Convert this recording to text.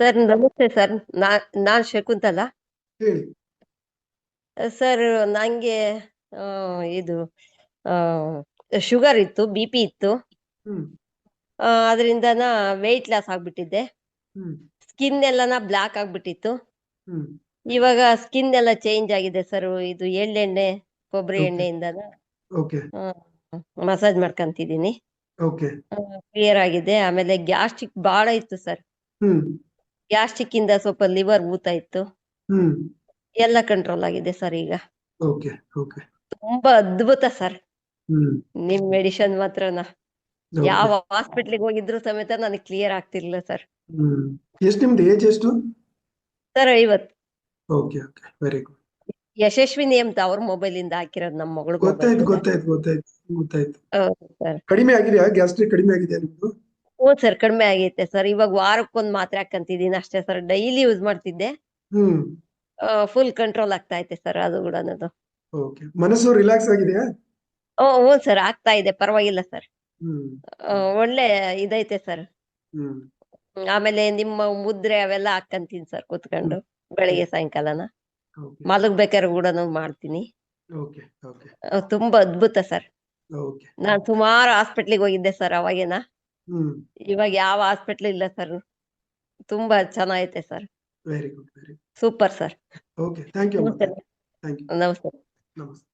Sir ನಮಸ್ತೆ sir. ನಾ ನಾನ್ ಶಕುಂತಲಾ. ಹೇಳಿ. ಸರ್ ನಂಗೆ ಆ, ಇದು ಶುಗರ್ ಇತ್ತು ಬಿ ಪಿ ಇತ್ತು. ಹ್ಮ್. ಅದರಿಂದನ ವೆಯ್ಟ್ ಲಾಸ್ ಆಗ್ಬಿಟ್ಟಿದ್ದೆ. ಹ್ಮ್. ಸ್ಕಿನ್ ಎಲ್ಲನ ಬ್ಲ್ಯಾಕ್ ಆಗ್ಬಿಟ್ಟಿತ್ತು. ಹ್ಮ್. ಇವಾಗ ಸ್ಕಿನ್ ಎಲ್ಲ ಚೇಂಜ್ ಆಗಿದೆ ಸರ್. ಇದು ಎಳ್ಳೆಣ್ಣೆ ಕೊಬ್ಬರಿ ಎಣ್ಣೆಯಿಂದ ಎಣ್ಣೆಯಿಂದನ. ಓಕೆ. ಮಸಾಜ್ ಮಾಡ್ಕೊಂತಿದೀನಿ ಓಕೆ. ಕ್ಲಿಯರ್ ಆಗಿದೆ. ಆಮೇಲೆ ಗ್ಯಾಸ್ಟ್ರಿಕ್ ಬಹಳ ಇತ್ತು ಸರ್. ಹ್ಮ್. ಗ್ಯಾಸ್ಟ್ರಿಕ್ ಇಂದ ಸ್ವಲ್ಪ ಲಿವರ್ ಊತ ಇತ್ತು. ಎಲ್ಲ ಕಂಟ್ರೋಲ್ ಆಗಿದೆ ಸರ್ ಈಗ. Okay okay. ತುಂಬಾ ಅದ್ಭುತ ಸರ್ ನಿಮ್ ಮೆಡಿಷನ್ ಮಾತ್ರನ. ಯಾವ ಹಾಸ್ಪಿಟ್ಲಿಗೆ ಹೋಗಿದ್ರು ಸಮೇತ ನನಗೆ ಕ್ಲಿಯರ್ ಆಗ್ತಿರ್ಲಿಲ್ಲ ಸರ್ ಎಷ್ಟು ನಿಮ್ದು ಏಜ್ ಎಷ್ಟು? ಸರ್ ಐವತ್ okay okay. Very good Yashaswini ಅಂತ ಅವ್ರ ಮೊಬೈಲ್ ಇಂದ ಹಾಕಿರೋದು ನಮ್ಮ ಮಗಳು ಗೊತ್ತಾಯ್ತು? ಗೊತ್ತಾಯ್ತು ಗೊತ್ತಾಯ್ತು ಗೊತ್ತಾಯ್ತು. ಸರ್ ಕಡಿಮೆ ಆಗಿದೆಯಾ? ಗ್ಯಾಸ್ಟ್ರಿಕ್ ಕಡಿಮೆ ಆಗಿದೆಯಾ ನಿಮ್ದು? ಹ್ಞೂ ಸರ್ ಕಡಿಮೆ ಆಗೈತೆ ಸರ್. ಇವಾಗ ವಾರಕ್ಕೊಂದ್ ಮಾತ್ರೆ ಹಾಕಂತಿದೀನಿ ಅಷ್ಟೇ ಸರ್. ಡೈಲಿ ಯೂಸ್ ಮಾಡ್ತಿದ್ದೆ. ಹ್ಮ್. ಫುಲ್ ಕಂಟ್ರೋಲ್ ಆಗ್ತಾ ಐತೆ ಸರ್ ಅದು ಕೂಡ ಅನ್ನೋದು. ಓಕೆ. ಮನಸ್ಸು ರಿಲ್ಯಾಕ್ಸ್ ಆಗಿದೆಯಾ? ಹ್ಞೂ ಸರ್ ಆಗ್ತಾ ಇದೆ. ಪರವಾಗಿಲ್ಲ ಸರ್. ಹ್ಮ್. ಒಳ್ಳೆ ಇದೈತೆ ಸರ್. ಹ್ಮ್. ಆಮೇಲೆ ನಿಮ್ಮ ಮುದ್ರೆ ಅವೆಲ್ಲ ಹಾಕಂತೀನಿ ಸರ್ ಕೂತ್ಕೊಂಡು ಬೆಳಿಗ್ಗೆ ಸಾಯಂಕಾಲನ. ಓಕೆ. ಮಲಗ್ಬೇಕಾದ್ರೆ ಕೂಡ ಮಾಡ್ತೀನಿ. Okay okay. ತುಂಬಾ ಅದ್ಭುತ ಸರ್. ಓಕೆ. ನಾನ್ ಸುಮಾರು ಹಾಸ್ಪಿಟ್ಲಿಗೆ ಹೋಗಿದ್ದೆ ಸರ್ ಅವಾಗೇನ. ಹ್ಮ್ ಇವಾಗ ಯಾವ ಹಾಸ್ಪಿಟ್ಲ್ ಇಲ್ಲ ಸರ್ ತುಂಬಾ ಚೆನ್ನಾಗೈತೆ sir very good very super sir okay thank you thank you ನಮಸ್ತೆ. ನಮಸ್ತೆ.